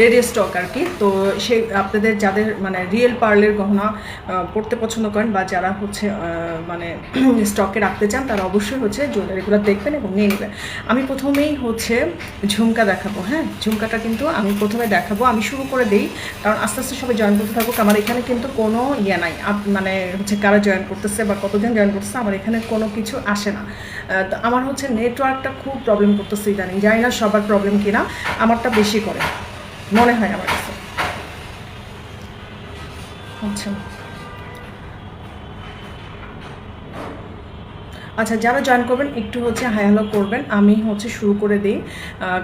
Ready stock আর কি। তো সেই আপনাদের যাদের মানে রিয়েল পার্লের গহনা পড়তে পছন্দ করেন বা যারা হচ্ছে মানে স্টকে রাখতে চান, তারা অবশ্যই হচ্ছে জুয়েলারিগুলো দেখবেন এবং নিয়ে নেবেন। আমি প্রথমেই হচ্ছে ঝুমকা দেখাবো হ্যাঁ? ঝুমকাটা কিন্তু আমি প্রথমে দেখাবো, আমি শুরু করে দিই, কারণ আস্তে আস্তে সবাই জয়েন করতে থাকুক। আমার এখানে কিন্তু কোনো ইয়ে নাই। মানে হচ্ছে কারা জয়েন করতেছে বা কতজন জয়েন করতেছে, আমার এখানে কোনো কিছু আসে না। তো আমার হচ্ছে নেটওয়ার্কটা খুব প্রবলেম করতেছে ইদানিং। জানি না সবার প্রবলেম কিনা, আমারটা বেশি করে। মনে হয় আমার কাছে। আচ্ছা। আচ্ছা যারা জয়েন করবেন, একটু হচ্ছে হ্যালো করবেন। আমি হচ্ছে শুরু করে দিই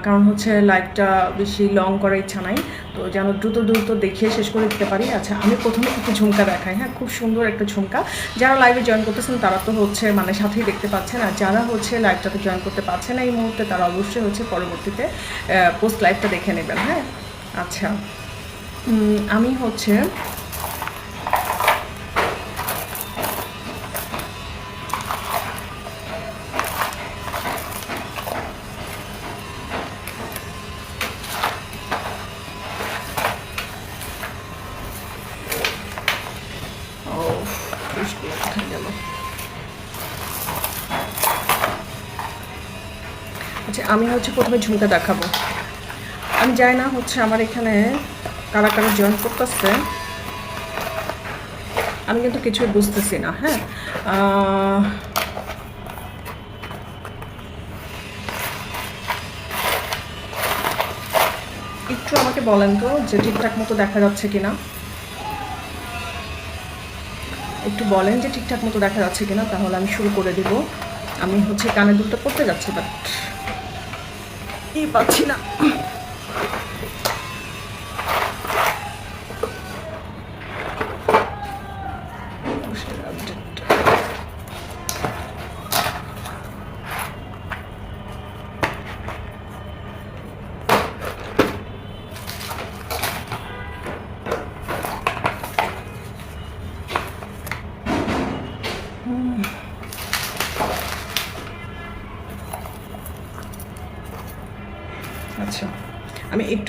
কারণ হচ্ছে লাইভটা বেশি লং করার ইচ্ছা নাই। তো যেন দ্রুত দ্রুত দেখিয়ে শেষ করে দিতে পারি। আচ্ছা আমি প্রথমে একটু ঝুমকা দেখাই। হ্যাঁ খুব সুন্দর একটা ঝুমকা। যারা লাইভে জয়েন করতেছেন, তারা তো হচ্ছে মানে সাথেই দেখতে পাচ্ছেন। আর যারা হচ্ছে লাইভটাতে জয়েন করতে পারছে না এই মুহূর্তে, তারা অবশ্যই হচ্ছে পরবর্তীতে পোস্ট লাইভটা দেখে নেবেন। হ্যাঁ? আচ্ছা। আমি হচ্ছে আচ্ছা আমি হচ্ছে প্রথমে ঝুমকা দেখাবো। আমি যাই না, হচ্ছে আমার এখানে কারা কারা জয়েন করতেছে। আমি কিন্তু কিছুই বুঝতেছি না হ্যাঁ? একটু আমাকে বলেন তো যে ঠিকঠাক মতো দেখা যাচ্ছে কিনা। একটু বলেন যে ঠিকঠাক মতো দেখা যাচ্ছে কিনা, তাহলে আমি শুরু করে দিব। আমি হচ্ছে কানে দুটো পড়তে যাচ্ছি বাট ই পাচ্ছি না।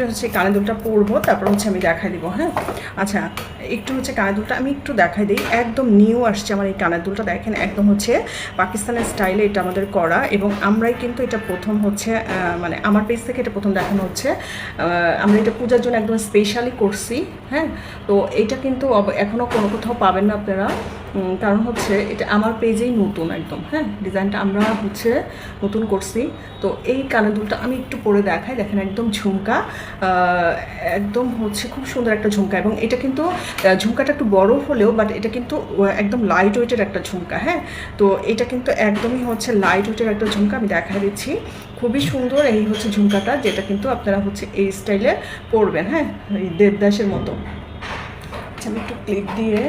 একটু হচ্ছে কানে দুলটা পরবো, তারপর হচ্ছে আমি দেখাই দিব হ্যাঁ? আচ্ছা একটু হচ্ছে কানের দুলটা আমি একটু দেখাই দিই। একদম নিউ আসছে আমার এই কানের দুলটা, দেখেন একদম হচ্ছে পাকিস্তানের স্টাইলে এটা আমাদের করা এবং আমরাই কিন্তু এটা প্রথম হচ্ছে মানে আমার পেজ থেকে এটা প্রথম দেখানো হচ্ছে। আমরা এটা পূজার জন্য একদম স্পেশালি করছি হ্যাঁ? তো এটা কিন্তু এখনও কোনো কোথাও পাবেন না আপনারা। কারণ হচ্ছে এটা আমার পেজেই নতুন একদম হ্যাঁ? ডিজাইনটা আমরা হচ্ছে নতুন করছি। তো এই কানের দুলটা আমি একটু পরে দেখাই। দেখেন একদম ঝুমকা একদম হচ্ছে খুব সুন্দর একটা ঝুমকা এবং এটা কিন্তু ঝুমকাটা একটু বড় হলেও বাট এটা কিন্তু একদম লাইট ওয়েটের একটা ঝুমকা হ্যাঁ? তো এটা কিন্তু একদমই হচ্ছে লাইট ওয়েটের একটা ঝুমকা আমি দেখা দিচ্ছি। খুবই সুন্দর এই হচ্ছে ঝুমকাটা, যেটা কিন্তু আপনারা হচ্ছে এই স্টাইলে পরবেন হ্যাঁ? এই দেবদাসের মতো। আচ্ছা আমি একটু ক্লিপ দিয়ে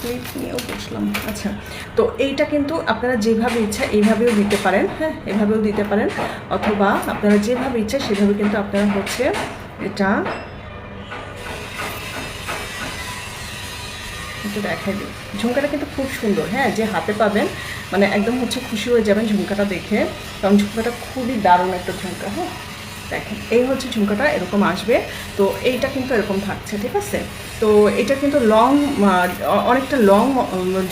ক্লিপ নিয়েও বসলাম। আচ্ছা তো এইটা কিন্তু আপনারা যেভাবে ইচ্ছা এইভাবেও দিতে পারেন হ্যাঁ এভাবেও দিতে পারেন। অথবা আপনারা যেভাবে ইচ্ছা সেভাবে কিন্তু আপনারা হচ্ছে এটা একটু দেখাই দিই। ঝুমকাটা কিন্তু খুব সুন্দর হ্যাঁ যে হাতে পাবেন মানে একদম হচ্ছে খুশি হয়ে যাবেন ঝুমকাটা দেখে। কারণ ঝুমকাটা খুবই দারুণ একটা ঝুমকা হ্যাঁ। দেখেন, এই হচ্ছে ঝুমকাটা, এরকম আসবে। তো এইটা কিন্তু এরকম থাকছে, ঠিক আছে? তো এটা কিন্তু লং অনেকটা লং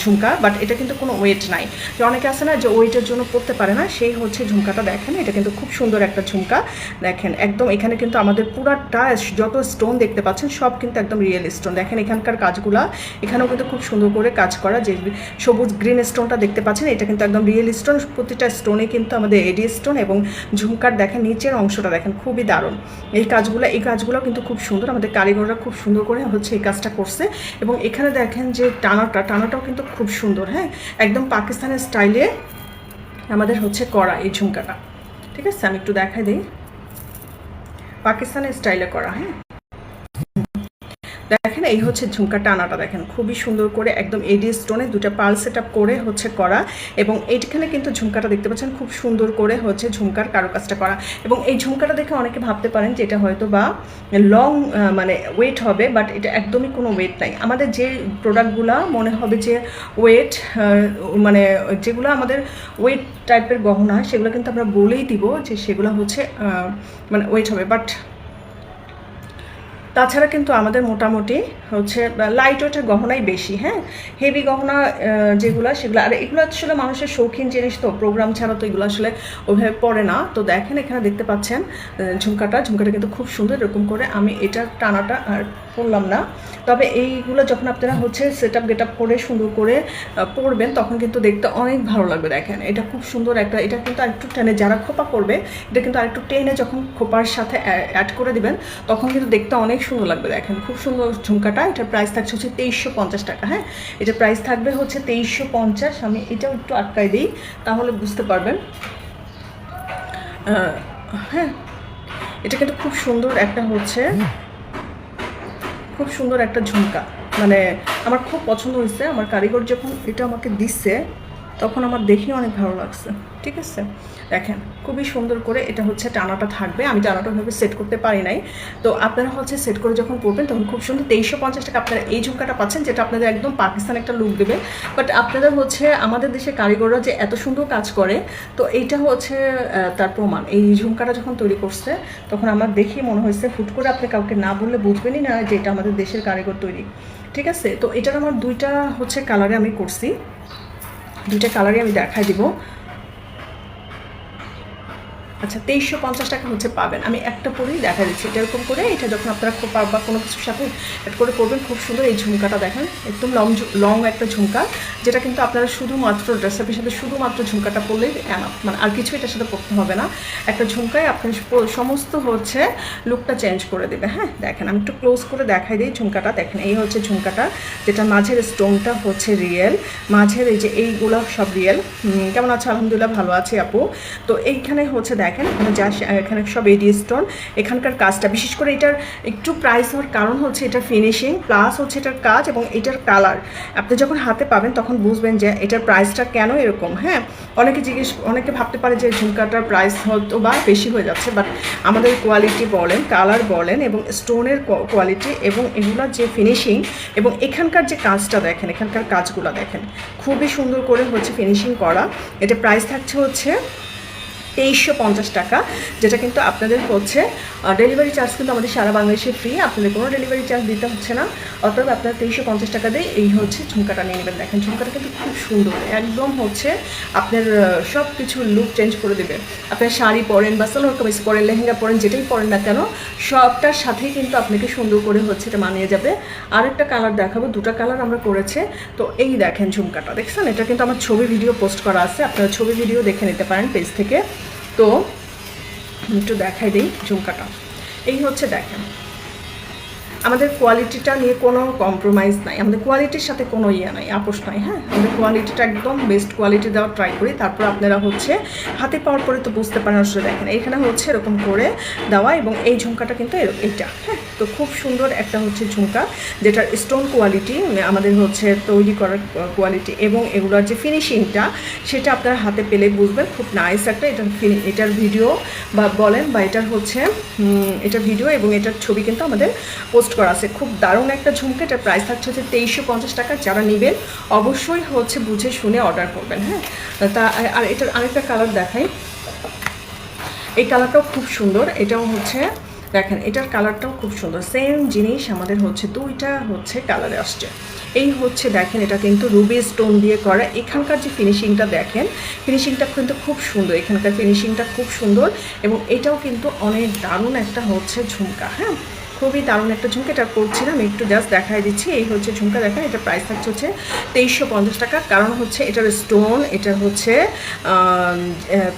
ঝুমকা বাট এটা কিন্তু কোনো ওয়েট নাই। যে অনেকে আছে না, যে ওয়েটের জন্য পড়তে পারে না, সেই হচ্ছে ঝুমকাটা দেখেন, এটা কিন্তু খুব সুন্দর একটা ঝুমকা। দেখেন, একদম এখানে কিন্তু আমাদের পুরাটা যত স্টোন দেখতে পাচ্ছেন, সব কিন্তু একদম রিয়েল স্টোন দেখেন, এখানকার কাজগুলা, এখানেও কিন্তু খুব সুন্দর করে কাজ করা, যে সবুজ গ্রিন স্টোনটা দেখতে পাচ্ছেন, এটা কিন্তু একদম রিয়েল স্টোন প্রতিটা স্টোনে কিন্তু আমাদের এডি স্টোন এবং ঝুমকার, দেখেন, নিচের অংশটা দেখেন খুবই দারুণ। এই কাজগুলো এই কাজগুলো কিন্তু খুব সুন্দর। আমাদের কারিগররা খুব সুন্দর করে হচ্ছে এই কাজটা করছে। এবং এখানে দেখেন যে টানাটা, টানাটাও কিন্তু খুব সুন্দর হ্যাঁ? একদম পাকিস্তানের স্টাইলে আমাদের হচ্ছে করা এই ঝুমকাটা। ঠিক আছে? আমি একটু দেখাই দিই। পাকিস্তানের স্টাইলে করা হ্যাঁ? দেখেন, এই হচ্ছে ঝুমকা টানাটা দেখেন। খুবই সুন্দর করে একদম এডি স্টোনে দুটো পাল সেট করে হচ্ছে করা এবং এইখানে কিন্তু ঝুমকাটা দেখতে পাচ্ছেন, খুব সুন্দর করে হচ্ছে ঝুমকার কারুকাজটা করা। এবং এই ঝুমকাটা দেখে অনেকে ভাবতে পারেন যে এটা হয়তো বা লং মানে ওয়েট হবে বাট এটা একদমই কোনো ওয়েট নাই। আমাদের যে প্রোডাক্টগুলো মনে হবে যে ওয়েট মানে যেগুলো আমাদের ওয়েট টাইপের গহনা, সেগুলো কিন্তু আমরা বলেই দিব যে সেগুলো হচ্ছে মানে ওয়েট হবে। বাট তাছাড়া কিন্তু আমাদের মোটামুটি হচ্ছে লাইট ওয়েটের গহনাই বেশি হ্যাঁ? হেভি গহনা যেগুলো সেগুলো আর এগুলো আসলে মানুষের শৌখিন জিনিস তো প্রোগ্রাম ছাড়া তো এগুলো আসলে ওইভাবে পড়ে না। তো দেখেন এখানে দেখতে পাচ্ছেন ঝুমকাটা ঝুমকাটা কিন্তু খুব সুন্দর এরকম করে আমি এটা টানাটা আর পরলাম না। তবে এইগুলো যখন আপনারা হচ্ছে সেট আপ গেট আপ করে সুন্দর করে আহ, পরবেন তখন কিন্তু দেখতে অনেক ভালো লাগবে দেখেন। এটা খুব সুন্দর একটা এটা কিন্তু আরেকটু টেনে যারা খোপা করবে এটা কিন্তু আরেকটু টেনে যখন খোপার সাথে অ্যাড করে দিবেন তখন কিন্তু দেখতে অনেক সুন্দর লাগবে দেখেন, খুব সুন্দর ঝুমকাটা। এটার প্রাইস থাকছে হচ্ছে তেইশশো পঞ্চাশ টাকা হ্যাঁ? এটার প্রাইস থাকবে হচ্ছে তেইশশো পঞ্চাশ, আমি এটাও একটু আটকাই দিই, তাহলে বুঝতে পারবেন। হ্যাঁ এটা কিন্তু খুব সুন্দর একটা হচ্ছে, খুব সুন্দর একটা ঝুমকা। মানে আমার খুব পছন্দ হয়েছে, আমার কারিগর যখন এটা আমাকে দিচ্ছে তখন আমার দেখে অনেক ভালো লাগছে, ঠিক আছে? দেখেন, খুবই সুন্দর করে এটা হচ্ছে টানাটা থাকবে, আমি টানাটা ওইভাবে সেট করতে পারি নাই। তো আপনারা হচ্ছে সেট করে যখন পড়বেন তখন খুব সুন্দর তেইশশো পঞ্চাশ টাকা আপনারা এই ঝুমকাটা পাচ্ছেন, যেটা আপনাদের একদম পাকিস্তান একটা লুক দেবে। বাট আপনাদের হচ্ছে আমাদের দেশের কারিগররা যে এত সুন্দর কাজ করে, তো এইটা হচ্ছে তার প্রমাণ। এই ঝুমকাটা যখন তৈরি করছে, তখন আমার দেখেই মনে হয়েছে, হুট করে আপনি কাউকে না বললে বুঝবেনই না যে এটা আমাদের দেশের কারিগর তৈরি, ঠিক আছে? তো এটার আমার দুইটা হচ্ছে কালারে আমি করছি। দুইটা কালারই আমি দেখা দিব। আচ্ছা তেইশশো পঞ্চাশ টাকা হচ্ছে পাবেন। আমি একটা পরেই দেখা দিচ্ছি। এটা এরকম করে, এটা যখন আপনারা খোপা বা কোনো কিছুর সাথে অ্যাড করে করবেন, খুব সুন্দর এই ঝুমকাটা দেখেন। একদম লং লং একটা ঝুমকা, যেটা কিন্তু আপনারা শুধুমাত্র ড্রেসআপের সাথে শুধুমাত্র ঝুমকাটা পরলেই মানে আর কিছু এটার সাথে পড়তে হবে না। একটা ঝুমকায় আপনার সমস্ত হচ্ছে লুকটা চেঞ্জ করে দেবে। হ্যাঁ দেখেন, আমি একটু ক্লোজ করে দেখাই দিই ঝুমকাটা। দেখেন, এই হচ্ছে ঝুমকাটা, যেটা মাঝের স্টোনটা হচ্ছে রিয়েল মাঝের এই যে এইগুলো সব রিয়েল কেমন আছে? আলহামদুলিল্লাহ, ভালো আছি আপু। তো এইখানে হচ্ছে দেখেন যা এখানে সব এডি স্টোন। এখানকার কাজটা, বিশেষ করে এটার একটু প্রাইস হওয়ার কারণ হচ্ছে এটার ফিনিশিং প্লাস হচ্ছে এটার কাজ এবং এটার কালার আপনি যখন হাতে পাবেন, তখন বুঝবেন যে এটার প্রাইসটা কেন এরকম হ্যাঁ? অনেকে জিজ্ঞেস, অনেকে ভাবতে পারে যে ঝুমকাটার প্রাইস হয়তো বা বেশি হয়ে যাচ্ছে বাট আমাদের কোয়ালিটি বলেন কালার বলেন এবং স্টোনের কোয়ালিটি এবং এগুলোর যে ফিনিশিং এবং এখানকার যে কাজটা দেখেন, এখানকার কাজগুলো দেখেন, খুবই সুন্দর করে হচ্ছে ফিনিশিং করা। এটা প্রাইস থাকছে হচ্ছে তেইশশো পঞ্চাশ টাকা, যেটা কিন্তু আপনাদের হচ্ছে ডেলিভারি চার্জ কিন্তু আমাদের সারা বাংলাদেশে ফ্রি আপনাদের কোনো ডেলিভারি চার্জ দিতে হচ্ছে না। অতএব আপনারা তেইশশো পঞ্চাশ টাকা দিয়ে এই হচ্ছে ঝুমকাটা নিয়ে নেবেন। দেখেন, ঝুমকাটা কিন্তু খুব সুন্দর, একদম হচ্ছে আপনার সব কিছু লুক চেঞ্জ করে দেবে। আপনার শাড়ি পরেন বা সালোয়ার কামিজ পরেন, লেহেঙ্গা পরেন, যেটাই পরেন না কেন, সবটার সাথেই কিন্তু আপনাকে সুন্দর করে হচ্ছে এটা মানিয়ে যাবে। আরেকটা কালার দেখাবো, দুটো কালার আমরা করেছে। তো এই দেখেন ঝুমকাটা, দেখছেন? এটা কিন্তু আমার ছবি ভিডিও পোস্ট করা আছে, আপনারা ছবি ভিডিও দেখে নিতে পারেন পেজ থেকে। তো একটু দেখাই দিই ঝুমকাটা। এই হচ্ছে দেখেন। আমাদের কোয়ালিটিটা নিয়ে কোনো কম্প্রোমাইজ নাই। আমাদের কোয়ালিটির সাথে কোনো ইয়ে নাই, আপোষ নাই হ্যাঁ? আমাদের কোয়ালিটিটা একদম বেস্ট কোয়ালিটি দেওয়ার ট্রাই করি। তারপর আপনারা হচ্ছে হাতে পাওয়ার পরে তো বুঝতে পারেন, আসলে দেখেন, এখানে হচ্ছে এরকম করে দেওয়া এবং এই ঝুমকাটা কিন্তু এইটা হ্যাঁ? তো খুব সুন্দর একটা হচ্ছে ঝুমকা, যেটার স্টোন কোয়ালিটি আমাদের হচ্ছে তৈরি করার কোয়ালিটি এবং এগুলোর যে ফিনিশিংটা সেটা আপনারা হাতে পেলে বুঝবেন। খুব নাইস একটা এটার এটার ভিডিও বা বলেন বা এটার হচ্ছে এটার ভিডিও এবং এটার ছবি কিন্তু আমাদের পোস্ট করা আছে। খুব দারুণ একটা ঝুমকা এটার প্রাইস থাকছে হচ্ছে তেইশশো পঞ্চাশ টাকা। যারা নেবেন, অবশ্যই হচ্ছে বুঝে শুনে অর্ডার করবেন হ্যাঁ? তা, আর এটার আরেকটা কালার দেখাই। এই কালারটাও খুব সুন্দর। এটাও হচ্ছে, দেখেন, এটার কালারটাও খুব সুন্দর। সেম জিনিস আমাদের হচ্ছে দুইটা হচ্ছে কালারে আসছে। এই হচ্ছে, দেখেন, এটা কিন্তু রুবি স্টোন দিয়ে করা। এখানকার যে ফিনিশিংটা দেখেন ফিনিশিংটা কিন্তু খুব সুন্দর। এখানকার ফিনিশিংটা খুব সুন্দর এবং এটাও কিন্তু অনেক দারুণ একটা হচ্ছে ঝুমকা হ্যাঁ? খুবই দারুণ একটা ঝুমকা এটা করছিলাম। একটু জাস্ট দেখাই দিচ্ছি। এই হচ্ছে ঝুমকা। দেখেন, এটা প্রাইস থাকছে হচ্ছে তেইশশো পঞ্চাশ টাকা। কারণ হচ্ছে এটার স্টোন এটা হচ্ছে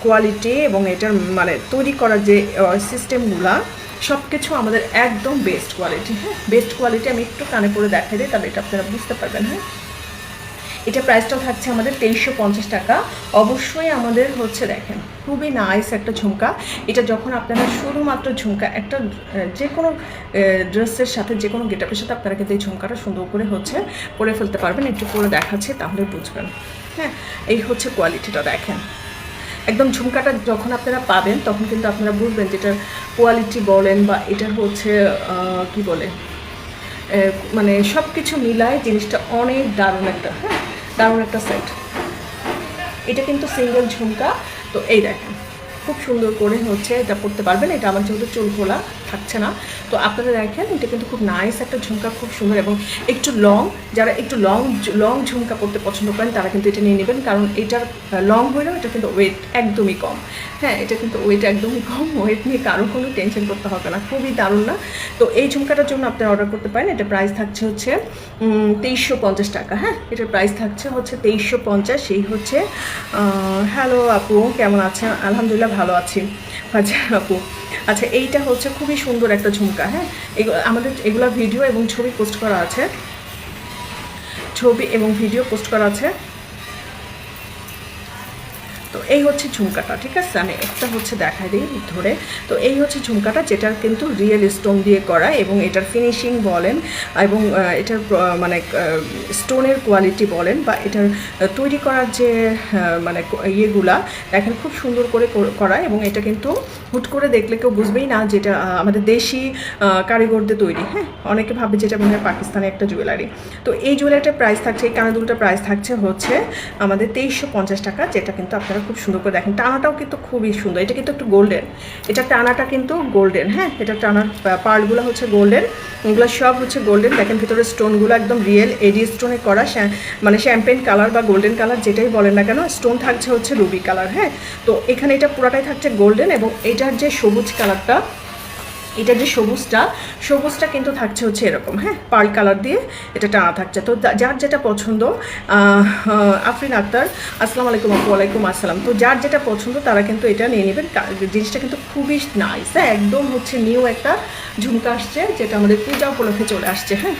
কোয়ালিটি এবং এটার মানে তৈরি করার যে সিস্টেমগুলা সব কিছু আমাদের একদম বেস্ট কোয়ালিটি হ্যাঁ বেস্ট কোয়ালিটি আমি একটু কানে পরে দেখাই দিই, তাহলে এটা আপনারা বুঝতে পারবেন। হ্যাঁ এটা প্রাইসটা থাকছে আমাদের তেইশশো পঞ্চাশ টাকা। অবশ্যই আমাদের হচ্ছে দেখেন, খুবই নাইস একটা ঝুমকা। এটা যখন আপনারা শুধুমাত্র ঝুমকা, একটা যে কোনো ড্রেসের সাথে, যে কোনো গেটআপের সাথে আপনারা কিন্তু এই ঝুমকাটা সুন্দর করে হচ্ছে পরে ফেলতে পারবেন। একটু পরে দেখাচ্ছে, তাহলে বুঝবেন। হ্যাঁ এই হচ্ছে কোয়ালিটিটা দেখেন। একদম ঝুমকাটা যখন আপনারা পাবেন, তখন কিন্তু আপনারা বুঝবেন যেটার কোয়ালিটি বলেন বা এটার হচ্ছে কি বলে? মানে সব কিছু মিলায় জিনিসটা অনেক দারুণ একটা হ্যাঁ দারুণ একটা সেট এটা কিন্তু সিঙ্গেল ঝুমকা, তো এই দেখেন, খুব সুন্দর করে হচ্ছে এটা পড়তে পারবেন। এটা আমার যেহেতু চুল খোলা থাকছে না। তো আপনারা দেখেন, এটা কিন্তু খুব নাইস একটা ঝুমকা, খুব সুন্দর এবং একটু লং যারা একটু লং লং ঝুমকা পড়তে পছন্দ করেন, তারা কিন্তু এটা নিয়ে নেবেন, কারণ এটার লং হলেও এটা কিন্তু ওয়েট একদমই কম। হ্যাঁ এটা কিন্তু ওয়েট একদমই কম ওয়েট নিয়ে কারও কোনো টেনশন করতে হবে না, খুবই দারুণ না। তো এই ঝুমকাটার জন্য আপনারা অর্ডার করতে পারেন, এটা প্রাইস থাকছে হচ্ছে তেইশশো পঞ্চাশ টাকা। হ্যাঁ এটার প্রাইস থাকছে হচ্ছে তেইশশো পঞ্চাশ সেই হচ্ছে হ্যালো আপু, কেমন আছেন? আলহামদুলিল্লাহ ভালো আছি। আচ্ছা আপু আচ্ছা এইটা হচ্ছে খুবই সুন্দর একটা ঝুমকা হ্যাঁ? আমাদের এগুলা ভিডিও এবং ছবি পোস্ট করা আছে। ছবি এবং ভিডিও পোস্ট করা আছে। তো এই হচ্ছে ঝুমকাটা, ঠিক আছে? আমি একটা হচ্ছে দেখাই দিই ধরে। তো এই হচ্ছে ঝুমকাটা যেটার কিন্তু রিয়েল স্টোন দিয়ে করা এবং এটার ফিনিশিং বলেন এবং এটার মানে স্টোনের কোয়ালিটি বলেন বা এটার তৈরি করার যে মানে ইয়েগুলা, দেখেন খুব সুন্দর করে করা এবং এটা কিন্তু হুট করে দেখলে কেউ বুঝবেই না যেটা আমাদের দেশি কারিগরদের তৈরি হ্যাঁ? অনেকে ভাবে যেটা মনে হয় পাকিস্তানি একটা জুয়েলারি তো এই জুয়েলারিটার প্রাইস থাকছে, এই কানাদুলটার প্রাইস থাকছে হচ্ছে আমাদের তেইশশো পঞ্চাশ টাকা, যেটা কিন্তু আপনারা খুব সুন্দর করে দেখেন। টানাটাও কিন্তু খুবই সুন্দর। এটা কিন্তু একটু গোল্ডেন এটা টানাটা কিন্তু গোল্ডেন হ্যাঁ? এটা টানার পার্টগুলো হচ্ছে গোল্ডেন এগুলো সব হচ্ছে গোল্ডেন দেখেন ভিতরে স্টোনগুলো একদম রিয়েল এডি স্টোনে করা মানে শ্যাম্পেন কালার বা গোল্ডেন কালার যেটাই বলেন না কেন স্টোন থাকছে হচ্ছে রুবি কালার হ্যাঁ? তো এখানে এটা পুরাটাই থাকছে গোল্ডেন এবং এটার যে সবুজ কালারটা এটা যে সবুজটা সবুজটা কিন্তু থাকছে হচ্ছে এরকম হ্যাঁ? পার্ল কালার দিয়ে এটা টানা থাকছে। তো যার যেটা পছন্দ আফরিন আক্তার, আসসালামু আলাইকুম আপু, ওয়ালাইকুম আসসালাম। তো যার যেটা পছন্দ তারা কিন্তু এটা নিয়ে নেবেন। জিনিসটা কিন্তু খুবই নাইস হ্যাঁ? একদম হচ্ছে নিউ একটা ঝুমকা আসছে, যেটা আমাদের পূজা উপলক্ষে চলে আসছে হ্যাঁ?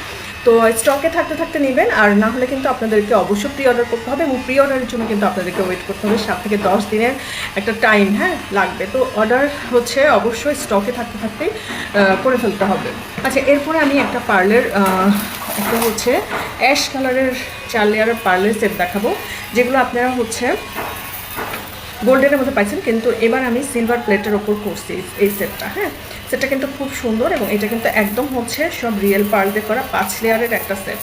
তো স্টকে থাকতে থাকতে নেবেন, আর না হলে কিন্তু আপনাদেরকে অবশ্যই প্রি অর্ডার করতে হবে এবং প্রি অর্ডারের জন্য কিন্তু আপনাদেরকে ওয়েট করতে হবে। সাত থেকে দশ দিনের একটা টাইম হ্যাঁ লাগবে। তো অর্ডার হচ্ছে অবশ্যই স্টকে থাকতে থাকতেই করে ফেলতে হবে। আচ্ছা এরপরে আমি একটা পার্লের একটা হচ্ছে অ্যাশ কালারের চার লেয়ারের পার্লের সেট দেখাবো, যেগুলো আপনারা হচ্ছে গোল্ডেনের মধ্যে পাইছেন, কিন্তু এবার আমি সিলভার প্লেটের ওপর করছি এই- সেটটা হ্যাঁ? সেটটা কিন্তু খুব সুন্দর এবং এটা কিন্তু একদম হচ্ছে সব রিয়েল পার্ল দিয়ে করা পাঁচ লেয়ারের একটা সেট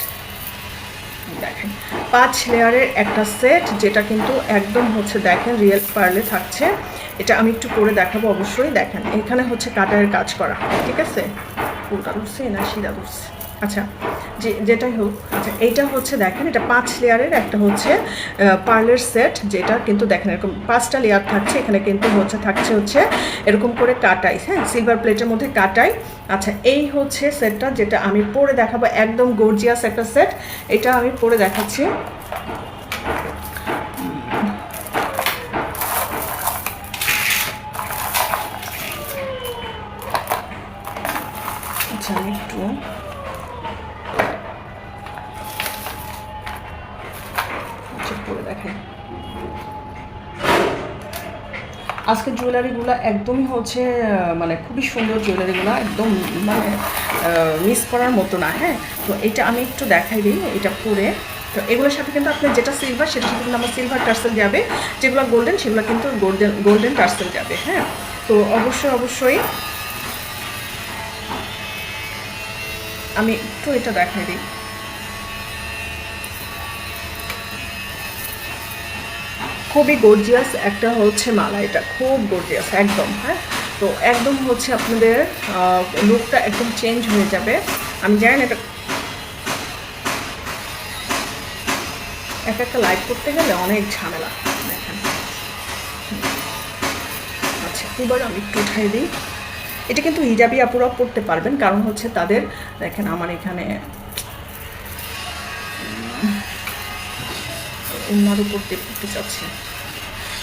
দেখেন, পাঁচ লেয়ারের একটা সেট যেটা কিন্তু একদম হচ্ছে দেখেন রিয়েল পার্লে থাকছে। এটা আমি একটু করে দেখাবো অবশ্যই। দেখেন, এখানে হচ্ছে কাটারের কাজ করা, ঠিক আছে? উল্টা ধরছে না সিধা ধরছে। আচ্ছা যে যেটাই হোক আচ্ছা এইটা হচ্ছে দেখেন, এটা পাঁচ লেয়ারের একটা হচ্ছে পার্লের সেট যেটা কিন্তু দেখেন এরকম পাঁচটা লেয়ার থাকছে, এখানে কিন্তু হচ্ছে, থাকছে হচ্ছে এরকম করে কাটাই হ্যাঁ সিলভার প্লেটের মধ্যে কাটাই। আচ্ছা এই হচ্ছে সেটটা যেটা আমি পরে দেখাবো, একদম গর্জিয়াস একটা সেট এটা আমি পরে দেখাচ্ছি। আচ্ছা আমি একটু আজকের জুয়েলারিগুলো একদমই হচ্ছে মানে খুবই সুন্দর জুয়েলারিগুলো একদম মানে মিস করার মতো না হ্যাঁ? তো এটা আমি একটু দেখাই দিই, এটা পরে। তো এগুলোর সাথে কিন্তু আপনার যেটা সিলভার সেটার সাথে কিন্তু আমার সিলভার টার্সেল যাবে। যেগুলো গোল্ডেন সেগুলো কিন্তু গোল্ডেন গোল্ডেন টার্সেল যাবে হ্যাঁ? তো অবশ্যই অবশ্যই আমি একটু এটা দেখাই দিই। খুবই গর্জিয়াস একটা হচ্ছে মালা এটা, খুব গর্জিয়াস একদম হ্যাঁ? তো একদম হচ্ছে আপনাদের লুকটা একদম চেঞ্জ হয়ে যাবে। আমি জানি না এটা এক একটা লাইভ করতে গেলে অনেক ঝামেলা, দেখেন। আচ্ছা এবার আমি একটু উঠাই দিই। এটা কিন্তু হিজাবি আপুরাও পড়তে পারবেন, কারণ হচ্ছে তাদের, দেখেন আমার এখানে উন্নার উপর দিয়ে পড়তে চাচ্ছে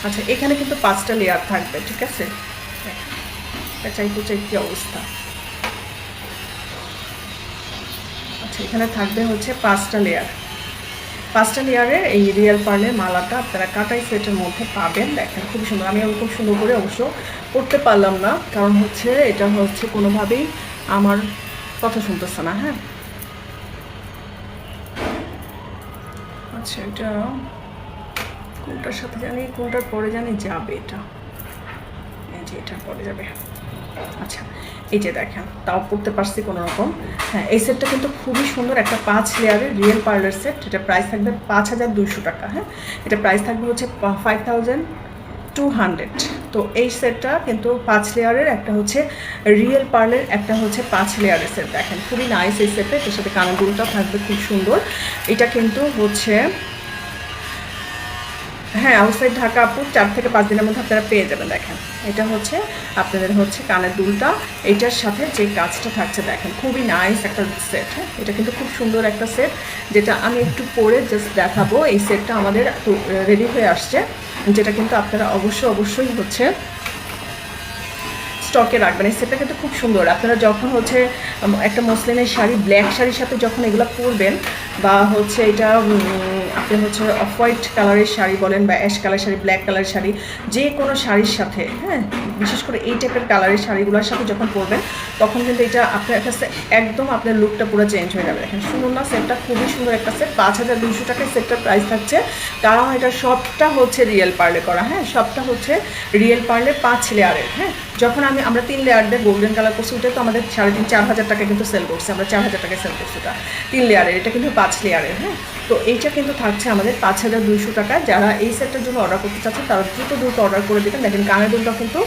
আচ্ছা এখানে কিন্তু পাঁচটা লেয়ার থাকবে, ঠিক আছে? পেঁচাই পেঁচাই কি অবস্থা? আচ্ছা এখানে থাকবে হচ্ছে পাঁচটা লেয়ার পাঁচটা লেয়ারের এই রিয়েল পার্লের মালাটা আপনারা কাটাই সেটের মধ্যে পাবেন। দেখেন খুব সুন্দর। আমি ওরকম সুন্দর করে অবশ্য করতে পারলাম না, কারণ হচ্ছে এটা হচ্ছে কোনোভাবেই আমার কথা শুনতেছে না হ্যাঁ? আচ্ছা এটা কোনটার সাথে জানি, কোনটার পরে জানি যাবে এটা। যে এটা পরে যাবে। আচ্ছা এই যে দেখেন, তাও পড়তে পারছি কোনো রকম হ্যাঁ এই সেটটা কিন্তু খুবই সুন্দর, একটা পাঁচ লেয়ারের রিয়েল পার্লার সেট এটা প্রাইস থাকবে পাঁচ হাজার দুইশো টাকা হ্যাঁ? এটা প্রাইস থাকবে হচ্ছে ফাইভ থাউজেন্ড টু হান্ড্রেড তো এই সেটটা কিন্তু পাঁচ লেয়ারের একটা হচ্ছে রিয়েল পার্লের একটা হচ্ছে পাঁচ লেয়ারের সেট দেখেন, খুবই নাইস এই সেটটা এটার সাথে কানের দুলটা থাকবে খুব সুন্দর। এটা কিন্তু হচ্ছে হ্যাঁ আউটসাইড ঢাকা আপু চার থেকে পাঁচ দিনের মধ্যে আপনারা পেয়ে যাবেন, দেখেন। এটা হচ্ছে আপনাদের হচ্ছে কানের দুলটা। এইটার সাথে যে কাজটা থাকছে, দেখেন, খুবই নাইস একটা সেট হ্যাঁ? এটা কিন্তু খুব সুন্দর একটা সেট যেটা আমি একটু পরে জাস্ট দেখাবো। এই সেটটা আমাদের রেডি হয়ে আসছে। যেটা কিন্তু আপনারা অবশ্যই অবশ্যই হচ্ছে স্টকে রাখবেন। এই সেটটা কিন্তু খুব সুন্দর। আপনারা যখন হচ্ছে একটা মসলিনের শাড়ি, ব্ল্যাক শাড়ির সাথে যখন এগুলো পরবেন বা হচ্ছে এটা আপনি হচ্ছে অফ হোয়াইট কালারের শাড়ি বলেন বা ash colour sari, black colour sari, যে কোনো শাড়ির সাথে হ্যাঁ বিশেষ করে এই টাইপের কালারের শাড়িগুলোর সাথে যখন পরবেন, তখন কিন্তু এটা আপনার সে- একদম আপনার লুকটা পুরো চেঞ্জ হয়ে যাবে। দেখেন শুনুন না? সেটটা খুবই সুন্দর একটা সেট। পাঁচ হাজার দুশো টাকায় সেটটার প্রাইস থাকছে। কারণ এটা সবটা হচ্ছে রিয়েল পার্লে করা হ্যাঁ? সবটা হচ্ছে রিয়েল পার্লে পাঁচ লেয়ারের হ্যাঁ? যখন আমি, আমরা তিন লেয়ার দিয়ে গোল্ডেন কালার করছি ওটা তো আমাদের সাড়ে তিন, চার হাজার টাকা কিন্তু সেল করছি, আমরা চার হাজার টাকায় সেল করছি ওটা। তিন লেয়ারের এটা কিন্তু পাঁচ লেয়ারের হ্যাঁ? তো এইটা কিন্তু থাকছে আমাদের পাঁচ হাজার দুইশো টাকা। যারা এই সেটটার জন্য অর্ডার করতে চাচ্ছেন, তারা দ্রুত দ্রুত অর্ডার করে দেবেন। দেখেন কানের দুলটা কিন্তু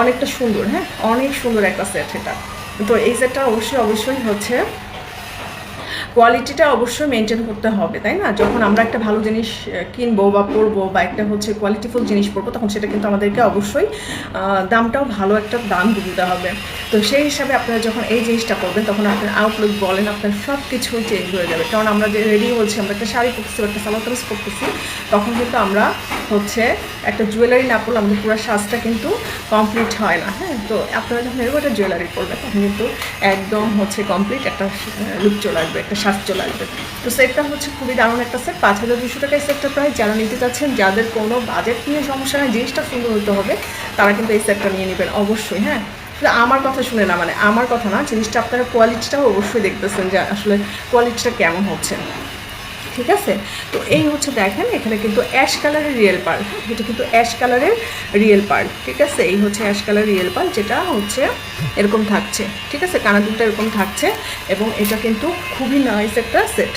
অনেকটা সুন্দর হ্যাঁ? অনেক সুন্দর একটা সেট এটা। তো এই সেটটা অবশ্যই অবশ্যই হচ্ছে কোয়ালিটিটা অবশ্যই মেনটেন করতে হবে, তাই না? যখন আমরা একটা ভালো জিনিস কিনবো বা পরবো বা একটা হচ্ছে কোয়ালিটিফুল জিনিস পরবো, তখন সেটা কিন্তু আমাদেরকে অবশ্যই দামটাও ভালো একটা দাম দিতে হবে। তো সেই হিসাবে আপনারা যখন এই জিনিসটা করবেন, তখন আপনার আউটলুক বলেন, আপনার সব কিছু চেঞ্জ হয়ে যাবে। কারণ আমরা যে রেডি হচ্ছি আমরা একটা শাড়ি পরতেছি বা একটা সালোয়ার পরতেছি, তখন কিন্তু আমরা হচ্ছে একটা জুয়েলারি না পরলে আমাদের পুরো সাজটা কিন্তু কমপ্লিট হয় না হ্যাঁ? তো আপনারা যখন এরকম একটা জুয়েলারি পরবেন, তখন কিন্তু একদম হচ্ছে কমপ্লিট একটা লুক চলে আসবে, একটা সাজ চলে আসবে। তো সেটটা হচ্ছে খুবই দারুণ একটা সেট পাঁচ হাজার দুশো টাকায় সেটটা প্রায় যারা নিতে চাচ্ছেন, যাদের কোনো বাজেট নিয়ে সমস্যা নেই, জিনিসটা সুন্দর হতে হবে, তারা কিন্তু এই সেটটা নিয়ে নেবেন, অবশ্যই হ্যাঁ? আমার কথা শুনে না মানে আমার কথা না, জিনিসটা আপনারা কোয়ালিটিটাও অবশ্যই দেখতেছেন যে আসলে কোয়ালিটিটা কেমন হচ্ছে। ঠিক আছে? তো এই হচ্ছে দেখেন, এখানে কিন্তু অ্যাশ কালারের রিয়েল পার্ল এটা কিন্তু অ্যাশ কালারের রিয়েল পার্ল ঠিক আছে? এই হচ্ছে অ্যাশ কালার রিয়েল পার্ল যেটা হচ্ছে এরকম থাকছে, ঠিক আছে? কানা দুলটা এরকম থাকছে এবং এটা কিন্তু খুবই নাইস একটা সেট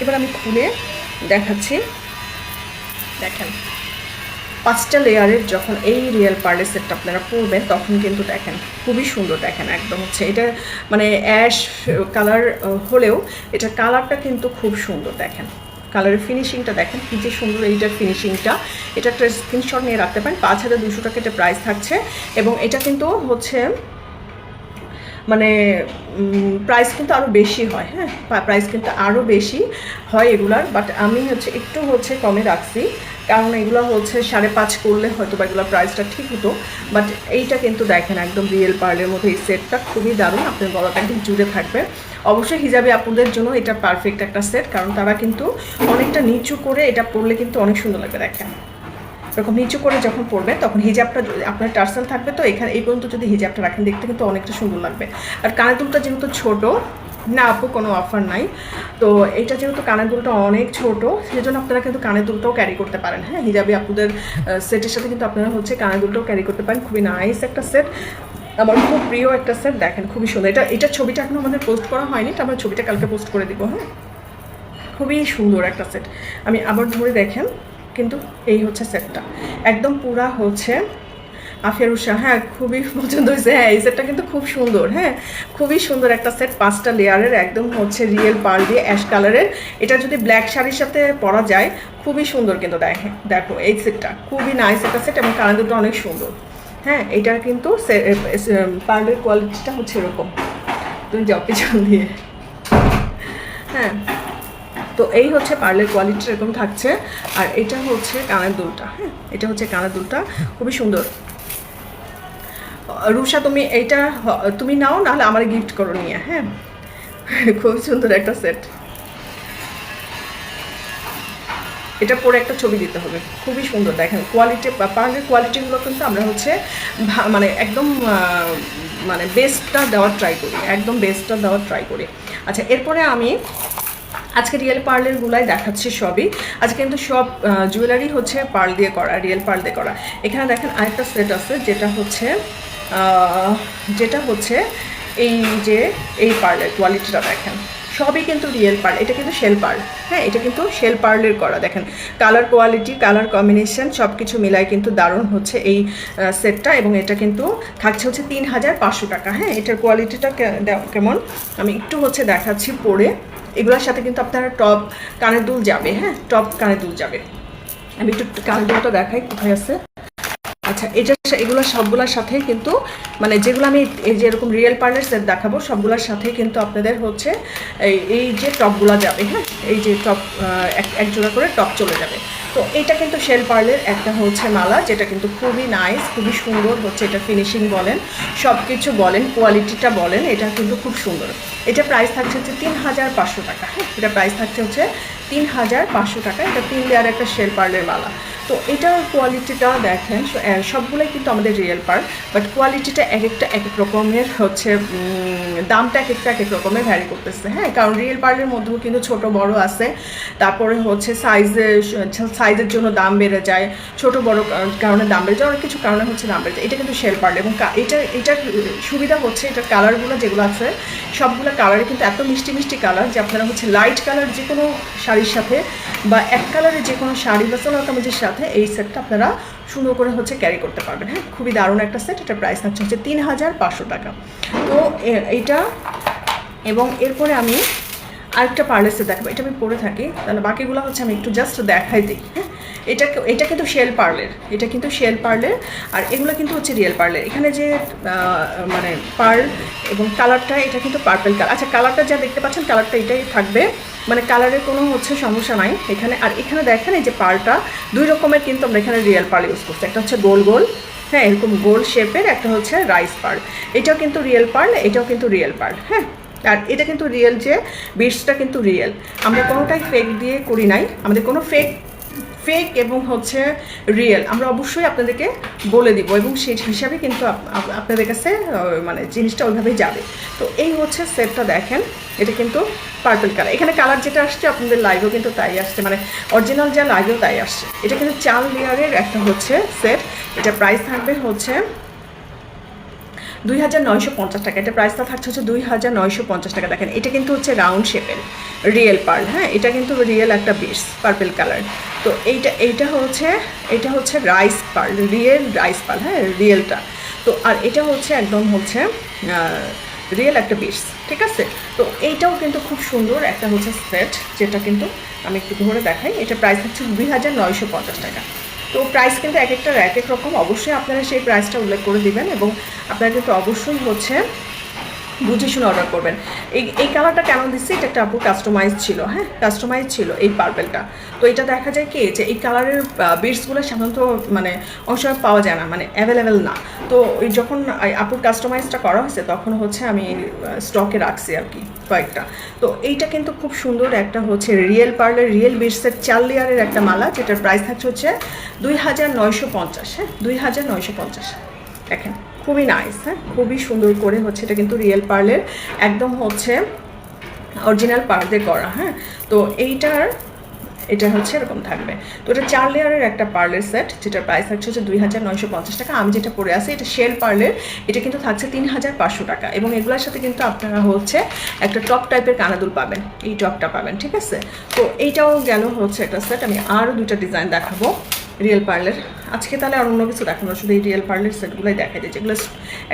এবার আমি খুলে দেখাচ্ছি। দেখেন। পাঁচটা লেয়ারের যখন এই রিয়েল পার্লে সেটটা আপনারা পরবেন, তখন কিন্তু দেখেন খুবই সুন্দর দেখেন, একদম হচ্ছে এটা মানে অ্যাশ কালার হলেও এটা কালারটা কিন্তু খুব সুন্দর দেখেন। কালারের ফিনিশিংটা দেখেন, কী যে সুন্দর এইটার ফিনিশিংটা এটা একটা স্ক্রিনশট নিয়ে রাখতে পারেন, পাঁচ হাজার দুশো টাকা এটা প্রাইস থাকছে এবং এটা কিন্তু হচ্ছে মানে প্রাইস কিন্তু আরও বেশি হয় হ্যাঁ? প্রাইস কিন্তু আরও বেশি হয় এগুলার বাট আমি হচ্ছে একটু হচ্ছে কমে রাখছি। কারণ এগুলো হচ্ছে সাড়ে পাঁচ করলে হয়তো বা এগুলো প্রাইসটা ঠিক হতো বাট এইটা কিন্তু দেখেন একদম রিয়েল পার্লের মধ্যে এই সেটটা খুবই দারুণ, আপনার গলাটা একদম জুড়ে থাকবে। অবশ্যই হিজাবে আপুদের জন্য এটা পারফেক্ট একটা সেট কারণ তারা কিন্তু অনেকটা নিচু করে এটা পরলে কিন্তু অনেক সুন্দর লাগবে, দেখেন। এরকম নিচু করে যখন পরবেন তখন হিজাবটা আপনার টার্সেল থাকবে, তো এখানে এই পর্যন্ত যদি হিজাবটা রাখেন, দেখতে কিন্তু অনেকটা সুন্দর লাগবে। আর কানের দুলটা যেহেতু ছোট না আপু, কোনো অফার নাই। তো এটা যেহেতু কানের দুলটা অনেক ছোট, সেজন্য আপনারা কিন্তু কানের দুলটাও ক্যারি করতে পারেন। হ্যাঁ হিজাবি আপুদের সেটের সাথে কিন্তু আপনারা হচ্ছে কানের দুলটাও ক্যারি করতে পারেন। খুবই নাইস একটা সেট আমার খুব প্রিয় একটা সেট দেখেন, খুবই সুন্দর। এটা এটা ছবিটা এখনও আমাদের পোস্ট করা হয়নি, তো আমরা ছবিটা কালকে পোস্ট করে দিব হ্যাঁ? খুবই সুন্দর একটা সেট আমি আবার ধরে দেখেন, কিন্তু এই হচ্ছে সেটটা একদম পুরা হচ্ছে আফিয়ারুষা হ্যাঁ খুবই পছন্দ হয়েছে। হ্যাঁ এই সেটটা কিন্তু খুব সুন্দর হ্যাঁ খুবই সুন্দর একটা সেট পাঁচটা লেয়ারের, একদম হচ্ছে রিয়েল পার দিয়ে অ্যাশ কালারের এটা যদি ব্ল্যাক শাড়ির সাথে পরা যায়, খুবই সুন্দর কিন্তু দেখে, দেখো এই সেটটা খুবই নাইস একটা সেট এবং কালার দুটো অনেক সুন্দর। হ্যাঁ এটার কিন্তু পার্লের কোয়ালিটিটা হচ্ছে এরকম। তুমি যাও পিছন দিয়ে। হ্যাঁ তো এই হচ্ছে পার্লের কোয়ালিটি এরকম থাকছে। আর এটা হচ্ছে কানের দুলটা হ্যাঁ এটা হচ্ছে কানের দুলটা, খুবই সুন্দর। রুষা তুমি এইটা তুমি নাও, নাহলে আমার গিফট করো নিয়ে হ্যাঁ? খুব সুন্দর একটা সেট এটা পরে একটা ছবি দিতে হবে। খুবই সুন্দর, দেখেন কোয়ালিটি পার্লের কোয়ালিটিগুলো কিন্তু আমরা হচ্ছে মানে একদম মানে বেস্টটা দেওয়ার ট্রাই করি, একদম বেস্টটা দেওয়ার ট্রাই করি। আচ্ছা এরপরে আমি আজকে রিয়েল পার্লের গুলাই দেখাচ্ছি সবই। আজকে কিন্তু সব জুয়েলারি হচ্ছে পার্ল দিয়ে করা রিয়েল পার্ল দিয়ে করা। এখানে দেখেন আরেকটা সেট আছে, যেটা হচ্ছে যেটা হচ্ছে এই যে, এই পার্লের কোয়ালিটিটা দেখেন। সবই কিন্তু রিয়েল পার্ল, এটা কিন্তু শেল পার্ল। হ্যাঁ এটা কিন্তু শেল পার্লের করা, দেখেন। কালার কোয়ালিটি কালার কম্বিনেশন সব কিছু মিলায় কিন্তু দারুণ হচ্ছে এই সেটটা এবং এটা কিন্তু থাকছে হচ্ছে তিন হাজার পাঁচশো টাকা। হ্যাঁ এটার কোয়ালিটিটা কেমন? আমি একটু হচ্ছে দেখাচ্ছি পরে। এগুলোর সাথে কিন্তু আপনারা টপ কানের দুল যাবে হ্যাঁ টপ কানের দুল যাবে। আমি একটু কানের দুলটা দেখাই, কোথায় আছে? আচ্ছা এটা এগুলো সবগুলোর সাথে কিন্তু মানে যেগুলো আমি এই যে এরকম রিয়েল পার্লার সেট দেখাবো, সবগুলোর সাথে কিন্তু আপনাদের হচ্ছে এই এই যে টপগুলো যাবে হ্যাঁ? এই যে টপ এক জোড়া করে টপ চলে যাবে। তো এটা কিন্তু শেল পার্লের একটা হচ্ছে মালা, যেটা কিন্তু খুবই নাইস খুবই সুন্দর হচ্ছে এটা ফিনিশিং বলেন সব কিছু বলেন কোয়ালিটিটা বলেন, এটা কিন্তু খুব সুন্দর। এটা প্রাইস থাকছে হচ্ছে তিন হাজার পাঁচশো টাকা হ্যাঁ? এটা প্রাইস থাকছে হচ্ছে তিন হাজার পাঁচশো টাকা, এটা তিন লেয়ার একটা শেল পার্লের মালা। তো এটার কোয়ালিটিটা দেখেন সবগুলোই কিন্তু আমাদের রিয়েল পার বাট কোয়ালিটিটা এক একটা এক এক রকমের হচ্ছে দামটা এক একটা এক এক রকমের ভ্যারি করতেছে হ্যাঁ? কারণ রিয়েল পার্লের মধ্যেও কিন্তু ছোট বড় আছে, তারপরে হচ্ছে সাইজের সাইজের জন্য দাম বেড়ে যায়, ছোট বড় কারণে দাম বেড়ে যায়, অনেক কিছু কারণে হচ্ছে দাম বেড়ে যায়, এটা কিন্তু শেল পার্ল এবং এটা এটার সুবিধা হচ্ছে এটার কালারগুলো যেগুলো আছে, সবগুলো কালারে কিন্তু এত মিষ্টি মিষ্টি কালার যে আপনারা হচ্ছে লাইট কালার যে কোনো শাড়ির সাথে বা এক কালারের যে কোনো শাড়ি বা সোনার কামিজের এই সেটটা আপনারা সুন্দর করে হচ্ছে ক্যারি করতে পারবেন। হ্যাঁ খুবই দারুণ একটা সেট এটার প্রাইস থাকছে হচ্ছে তিন হাজার পাঁচশো টাকা। তো এইটা এবং এরপরে আমি আরেকটা পার্লেসে দেখাবো। এটা আমি পরে থাকি, তাহলে বাকিগুলো হচ্ছে আমি একটু জাস্ট দেখাই দিই হ্যাঁ। এটা এটা কিন্তু শেল পার্লের এটা কিন্তু শেল পার্লের আর এগুলো কিন্তু হচ্ছে রিয়েল পার্লের এখানে যে মানে পার্ল এবং কালারটা এটা কিন্তু পার্পেল কালার আচ্ছা কালারটা যা দেখতে পাচ্ছেন কালারটা এটাই থাকবে। মানে কালারের কোনো হচ্ছে সমস্যা নাই এখানে। আর এখানে দেখেন এই যে পার্লটা দুই রকমের কিন্তু আমরা এখানে রিয়েল পার্ল ইউজ করছি। একটা হচ্ছে গোল গোল হ্যাঁ এরকম গোল শেপের একটা হচ্ছে রাইস পার্ল এটাও কিন্তু রিয়েল পার্ল এটাও কিন্তু রিয়েল পার্ল হ্যাঁ। আর এটা কিন্তু রিয়েল যে বিটসটা কিন্তু রিয়েল আমরা কোনোটাই ফেক দিয়ে করি নাই। আমাদের কোনো ফেক ফেক এবং হচ্ছে রিয়েল আমরা অবশ্যই আপনাদেরকে বলে দিব এবং সেই হিসাবে কিন্তু আপ- আপ- আপনাদের কাছে মানে জিনিসটা ওইভাবেই যাবে। তো এই হচ্ছে সেটটা দেখেন, এটা কিন্তু পার্পল কালার এখানে কালার যেটা আসছে, আপনাদের লাইভেও কিন্তু তাই আসছে। মানে অরিজিনাল যা লাইভেও তাই আসছে। এটা কিন্তু চার লেয়ারের একটা হচ্ছে সেট এটা প্রাইস থাকবে হচ্ছে দুই হাজার নয়শো পঞ্চাশ টাকা। এটা প্রাইসটা থাকছে হচ্ছে দুই হাজার নয়শো পঞ্চাশ টাকা। দেখেন, এটা কিন্তু হচ্ছে রাউন্ড শেপের রিয়েল পার্ল হ্যাঁ? এটা কিন্তু রিয়েল একটা বিটস পার্পেল কালার তো এইটা এইটা হচ্ছে এটা হচ্ছে rice pearl real rice pearl হ্যাঁ রিয়েলটা তো আর এটা হচ্ছে একদম হচ্ছে রিয়েল একটা বিটস ঠিক আছে? তো এইটাও কিন্তু খুব সুন্দর একটা হচ্ছে সেট যেটা কিন্তু আমি একটু ধরে দেখাই। এটা প্রাইস হচ্ছে দুই হাজার নয়শো পঞ্চাশ টাকা। তো প্রাইস কিন্তু এক একটার এক এক রকম। অবশ্যই আপনারা সেই প্রাইসটা উল্লেখ করে দিবেন এবং আপনারা কিন্তু অবশ্যই হচ্ছে বুঝে শুনে অর্ডার করবেন। এই এই কালারটা কেন দিচ্ছি? এটা একটা আপু কাস্টমাইজ ছিল হ্যাঁ? কাস্টমাইজ ছিল এই পার্পেলটা তো এটা দেখা যায় কি, যে এই কালারের বিটসগুলো সাধারণত মানে অনেক পাওয়া যায় না মানে অ্যাভেলেবেল না। তো যখন আপুর কাস্টমাইজটা করা হয়েছে, তখন হচ্ছে আমি স্টকে রাখছি আর কি, কয়েকটা। তো এইটা কিন্তু খুব সুন্দর একটা হচ্ছে রিয়েল পার্লের রিয়েল বিটসের চার লেয়ারের একটা মালা, যেটার প্রাইস থাকছে হচ্ছে দুই হাজার নয়শো পঞ্চাশ হ্যাঁ? দুই হাজার নয়শো পঞ্চাশ। দেখেন। খুবই নাইস হ্যাঁ? খুবই সুন্দর করে হচ্ছে এটা কিন্তু রিয়েল পার্লের একদম হচ্ছে অরিজিনাল পার দিয়ে করা হ্যাঁ? তো এইটার, এটা হচ্ছে এরকম থাকবে। তো এটা চার লেয়ারের একটা পার্লের সেট যেটার প্রাইস থাকছে হচ্ছে দুই হাজার নয়শো পঞ্চাশ টাকা। আমি যেটা পরে আছি, এটা শেল পার্লের এটা কিন্তু থাকছে তিন হাজার পাঁচশো টাকা। এবং এগুলোর সাথে কিন্তু আপনারা হচ্ছে একটা টপ টাইপের কানাদুল পাবেন, এই টপটা পাবেন, ঠিক আছে? তো এইটাও গেল হচ্ছে একটা সেট আমি আরও দুইটা ডিজাইন দেখাবো। রিয়েল পার্লের আজকে তাহলে আর অন্য কিছু দেখানো শুধু এই রিয়েল পার্লের সেটগুলোই দেখা যায় যেগুলো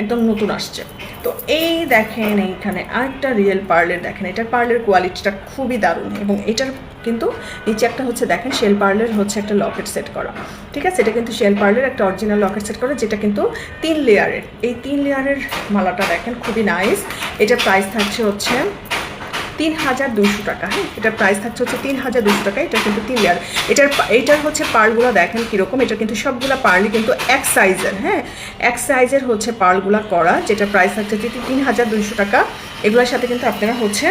একদম নতুন আসছে। তো এই দেখেন এইখানে আরেকটা রিয়েল পার্লের দেখেন, এটার পার্লের কোয়ালিটিটা খুবই দারুণ এবং এটার কিন্তু নিচে একটা হচ্ছে দেখেন শেল পার্লের হচ্ছে একটা লকেট সেট করা। ঠিক আছে? এটা কিন্তু শেল পার্লের একটা অরিজিনাল লকেট সেট করা, যেটা কিন্তু তিন লেয়ারের এই তিন লেয়ারের মালাটা দেখেন, খুবই নাইস এটা প্রাইস থাকছে হচ্ছে তিন হাজার দুশো টাকা হ্যাঁ? এটার প্রাইস থাকছে হচ্ছে তিন হাজার দুশো টাকা, এটা কিন্তু তিন লেয়ার এটার এটার হচ্ছে পার্লগুলো দেখেন কীরকম, এটা কিন্তু সবগুলো পার্লই কিন্তু এক সাইজের হ্যাঁ? এক সাইজের হচ্ছে পার্লগুলো করা যেটা প্রাইস থাকছে তিন হাজার দুশো টাকা। এগুলোর সাথে কিন্তু আপনারা হচ্ছে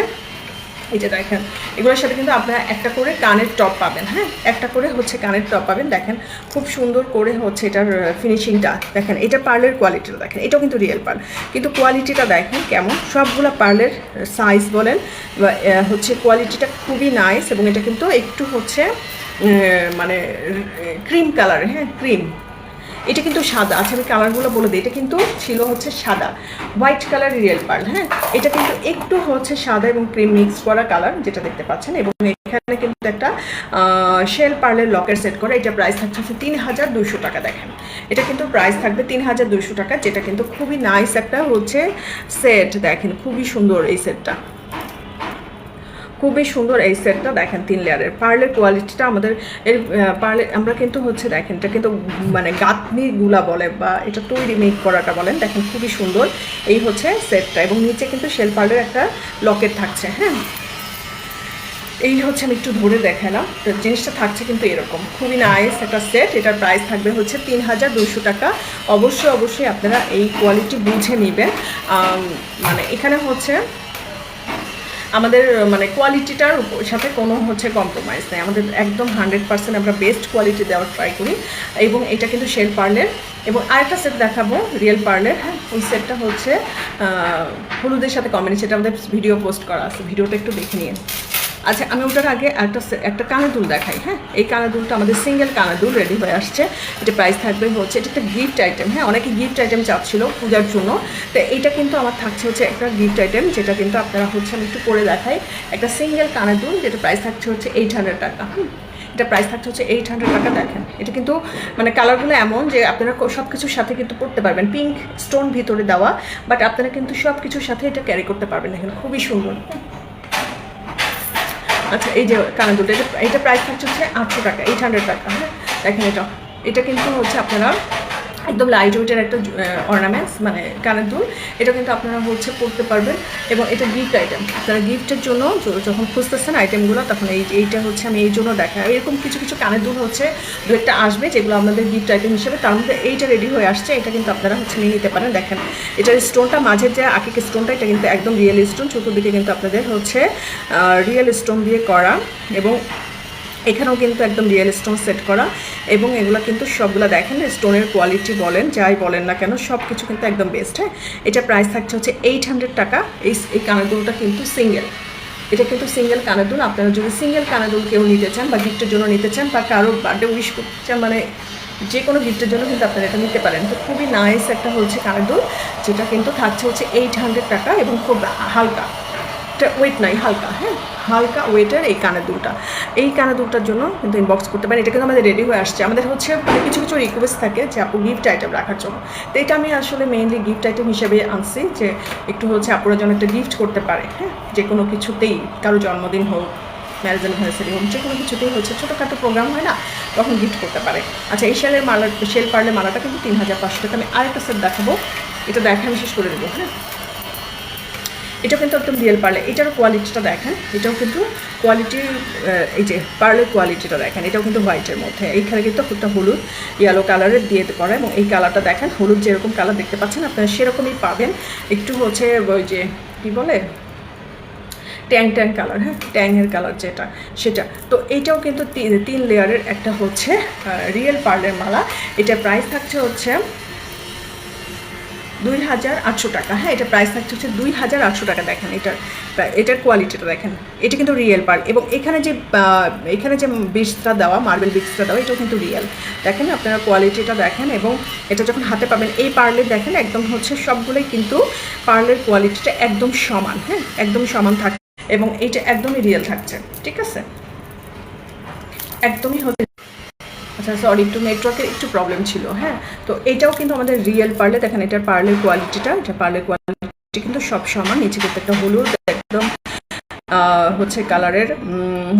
এই যে দেখেন, এগুলোর সাথে কিন্তু আপনারা একটা করে কানের টপ পাবেন হ্যাঁ? একটা করে হচ্ছে কানের টপ পাবেন, দেখেন। খুব সুন্দর করে হচ্ছে এটার ফিনিশিংটা দেখেন, এটা পার্লের কোয়ালিটিটা দেখেন, এটাও কিন্তু রিয়েল পার্ল কিন্তু কোয়ালিটিটা দেখেন কেমন, সবগুলো পার্লের সাইজ বলেন, বা হচ্ছে কোয়ালিটিটা খুবই নাইস এবং এটা কিন্তু একটু হচ্ছে মানে ক্রিম কালার হ্যাঁ ক্রিম এটা কিন্তু সাদা। আচ্ছা আমি কালারগুলো বলে দিই। এটা কিন্তু ছিল হচ্ছে সাদা। হোয়াইট কালার রিয়েল পার্ল হ্যাঁ? এটা কিন্তু একটু হচ্ছে সাদা এবং ক্রিম মিক্স করা কালার যেটা দেখতে পাচ্ছেন। এবং এখানে কিন্তু একটা শেল পার্লের লকের সেট করা। এটা প্রাইস থাকছে হচ্ছে তিন হাজার দুশো টাকা, দেখেন। এটা কিন্তু প্রাইস থাকবে তিন হাজার দুশো টাকা, যেটা কিন্তু খুবই নাইস একটা হচ্ছে সেট দেখেন। খুবই সুন্দর এই সেটটা খুবই সুন্দর এই সেটটা দেখেন, তিন লেয়ারের। পার্লের কোয়ালিটিটা আমাদের এর পার্লে আমরা কিন্তু হচ্ছে, দেখেন, এটা কিন্তু মানে গাঁথনি গুলা বলে বা এটা তৈরি মেক করাটা বলেন, দেখেন, খুবই সুন্দর এই হচ্ছে সেটটা এবং নিচে কিন্তু শেল পার্লের একটা লকেট থাকছে হ্যাঁ? এই হচ্ছে আমি একটু ধরে দেখালাম। তো জিনিসটা থাকছে কিন্তু এরকম। খুবই নাইস একটা সেট এটার প্রাইস থাকবে হচ্ছে তিন হাজার দুশো টাকা। অবশ্যই অবশ্যই আপনারা এই কোয়ালিটি বুঝে নেবেন। মানে এখানে হচ্ছে আমাদের মানে কোয়ালিটিটার সাথে কোনো হচ্ছে কম্প্রোমাইজ নেই। আমাদের একদম হান্ড্রেড পার্সেন্ট আমরা বেস্ট কোয়ালিটি দেওয়ার ট্রাই করি। এবং এটা কিন্তু শেল পার্লের এবং আরেকটা সেট দেখাবো রিয়েল পার্লের হ্যাঁ ওই সেটটা হচ্ছে হলুদের সাথে কম্বিনেশন সেটা আমাদের ভিডিও পোস্ট করা আছে। ভিডিওটা একটু দেখে নিন আচ্ছা আমি ওটার আগে একটা একটা কানের দুল দেখাই হ্যাঁ? এই কানের দুলটা আমাদের সিঙ্গেল কানের দুল রেডি হয়ে আসছে। এটা প্রাইস থাকবে হচ্ছে, এটা একটা গিফট আইটেম হ্যাঁ? অনেকে গিফট আইটেম চাচ্ছিল পূজার জন্য। তো এইটা কিন্তু আমার থাকছে হচ্ছে একটা গিফট আইটেম যেটা কিন্তু আপনারা হচ্ছে আমি একটু করে দেখাই। একটা সিঙ্গেল কানের দুল যেটা প্রাইস থাকছে হচ্ছে এইট হান্ড্রেড টাকা এটা প্রাইস থাকছে হচ্ছে এইট হান্ড্রেড টাকা, দেখেন। এটা কিন্তু মানে কালারগুলো এমন যে আপনারা সব কিছুর সাথে কিন্তু পড়তে পারবেন। পিঙ্ক স্টোন ভিতরে দেওয়া বাট আপনারা কিন্তু সব কিছুর সাথে এটা ক্যারি করতে পারবেন। দেখেন, খুবই সুন্দর। আচ্ছা এই যে কানের দুটো এটা এটা প্রাইস থাকছে হচ্ছে আটশো টাকা এইট হান্ড্রেড টাকা হ্যাঁ? দেখেন এটা। এটা কিন্তু হচ্ছে আপনারা একদম লাইট ওয়েটের একটা অর্নামেন্টস মানে কানের দুল। এটা কিন্তু আপনারা হচ্ছে পড়তে পারবেন। এবং এটা গিফট আইটেম আপনারা গিফটের জন্য যখন খুঁজতেছেন আইটেমগুলো তখন এই, এইটা হচ্ছে আমি এই জন্য দেখা এরকম কিছু কিছু কানের দুল হচ্ছে, দু একটা আসবে, যেগুলো আপনাদের গিফট আইটেম হিসেবে। তার মধ্যে এইটা রেডি হয়ে আসছে। এটা কিন্তু আপনারা হচ্ছে নিয়ে নিতে পারেন। দেখেন, এটার স্টোনটা মাঝের যে আকিকে স্টোনটা এটা কিন্তু একদম রিয়েল স্টোন চতুর্দিকে কিন্তু আপনাদের হচ্ছে রিয়েল স্টোন দিয়ে করা। এবং এখানেও কিন্তু একদম রিয়েল স্টোন সেট করা এবং এগুলো কিন্তু সবগুলো দেখেন স্টোনের কোয়ালিটি বলেন, যাই বলেন না কেন সব কিছু কিন্তু একদম বেস্ট হ্যাঁ? এটা প্রাইস থাকছে হচ্ছে এইট হান্ড্রেড টাকা, এই এই কানের দুলটা কিন্তু সিঙ্গেল এটা কিন্তু সিঙ্গেল কানের আপনারা যদি সিঙ্গেল কানের কেউ নিতে চান বা গিফটের জন্য নিতে চান বা কারও বার্থডে উইশ করতে চান মানে যে কোনো গিফটের জন্য কিন্তু আপনারা এটা নিতে পারেন। তো খুবই নাইস একটা হচ্ছে কানের দুল, যেটা কিন্তু থাকছে হচ্ছে এইট হান্ড্রেড টাকা এবং খুব হালকা। এটা ওয়েট নাই, হালকা হ্যাঁ? হালকা ওয়েটের এই কানের দুলটা। এই কানের দুলটার জন্য কিন্তু ইনবক্স করতে পারেন। এটা কিন্তু আমাদের রেডি হয়ে আসছে। আমাদের হচ্ছে মানে কিছু কিছু রিকোয়েস্ট থাকে যে আপু গিফট আইটেম রাখার জন্য। তো এটা আমি আসলে মেইনলি গিফট আইটেম হিসেবে আনছি যে একটু হচ্ছে আপুরা যেন একটা গিফট করতে পারে হ্যাঁ? যে কোনো কিছুতেই, কারও জন্মদিন হোক ম্যারেজ অ্যানিভার্সারি হোক, যে কোনো কিছুতেই হচ্ছে ছোটোখাটো প্রোগ্রাম হয় না, তখন গিফট করতে পারে। আচ্ছা এই শেলের মালা শেল পারলে মালাটা কিন্তু তিন হাজার পাঁচশো টাকা। আমি আরেকটা সেট দেখাবো। এটা দেখা আমি শেষ করে দেবো হ্যাঁ? এটাও কিন্তু একদম রিয়েল পার্লে এটারও কোয়ালিটিটা দেখেন, এটাও কিন্তু কোয়ালিটি এই যে পার্লের কোয়ালিটিটা দেখেন, এটাও কিন্তু হোয়াইটের মধ্যে। এইখানে কিন্তু একটা হলুদ ইয়েলো কালারের দিয়ে করা এবং এই কালারটা দেখেন, হলুদ যেরকম কালার দেখতে পাচ্ছেন, আপনারা সেরকমই পাবেন। একটু হচ্ছে ওই যে কী বলে? ট্যাং ট্যাং কালার হ্যাঁ? ট্যাংয়ের কালার যেটা, সেটা। তো এইটাও কিন্তু তিন লেয়ারের একটা হচ্ছে রিয়েল পার্লের মালা। এটা প্রাইস থাকছে হচ্ছে দুই হাজার আটশো টাকা। হ্যাঁ এটা প্রাইস থাকছে হচ্ছে দুই হাজার আটশো টাকা দেখেন। এটার এটার কোয়ালিটিটা দেখেন। এটা কিন্তু রিয়েল পার্ল এবং এখানে যে এখানে যে বিচটা দেওয়া মার্বেল বিচটা দেওয়া, এটাও কিন্তু রিয়েল দেখেন আপনারা কোয়ালিটিটা দেখেন এবং এটা যখন হাতে পাবেন, এই পার্লের দেখেন একদম হচ্ছে সবগুলোই কিন্তু পার্লের কোয়ালিটিটা একদম সমান। হ্যাঁ একদম সমান থাকে, এবং এইটা একদমই রিয়েল থাকছে। ঠিক আছে? একদমই হচ্ছে আচ্ছা সরি একটু নেটওয়ার্কের একটু প্রবলেম ছিল হ্যাঁ? তো এটাও কিন্তু আমাদের রিয়েল পার্লে দেখেন, এটার পার্লের কোয়ালিটিটা এটা পার্লের কোয়ালিটি কিন্তু সব নিচে কিন্তু একটা হলুদ একদম হচ্ছে কালারের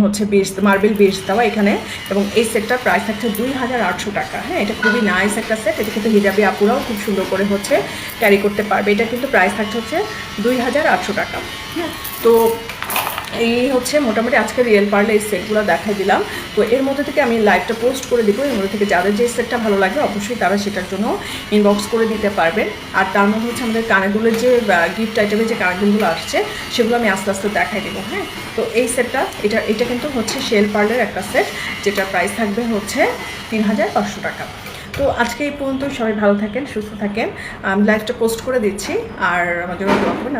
হচ্ছে বেস মার্বেল বেস দেওয়া এখানে। এবং এই সেটটার প্রাইস থাকছে দুই হাজার আটশো টাকা হ্যাঁ? এটা খুবই নাইস একটা সেট এটা কিন্তু হিজাবি আপুরাও খুব সুন্দর করে হচ্ছে ক্যারি করতে পারবে। এটা কিন্তু প্রাইস থাকছে হচ্ছে দুই হাজার আটশো টাকা হ্যাঁ? তো এই হচ্ছে মোটামুটি আজকে রিয়েল পার্লে এই সেটগুলো দেখাই দিলাম। তো এর মধ্যে থেকে আমি লাইভটা পোস্ট করে দিব, এর মধ্যে থেকে যাদের যে সেটটা ভালো লাগবে অবশ্যই তারা সেটার জন্য ইনবক্স করে দিতে পারবেন। আর তার মধ্যে হচ্ছে আমাদের কানেরগুলোর যে গিফট আইটেমের যে কানেরগুলো আসছে, সেগুলো আমি আস্তে আস্তে দেখাই দেবো হ্যাঁ? তো এই সেটটা, এটা এটা কিন্তু হচ্ছে শেল পার্লের একটা সেট, যেটা প্রাইস থাকবে হচ্ছে তিন হাজার পাঁচশো টাকা। তো আজকে এই পর্যন্ত সবাই ভালো থাকেন, সুস্থ থাকেন। আমি লাইভটা পোস্ট করে দিচ্ছি, আর আমার জন্য দোয়া করবেন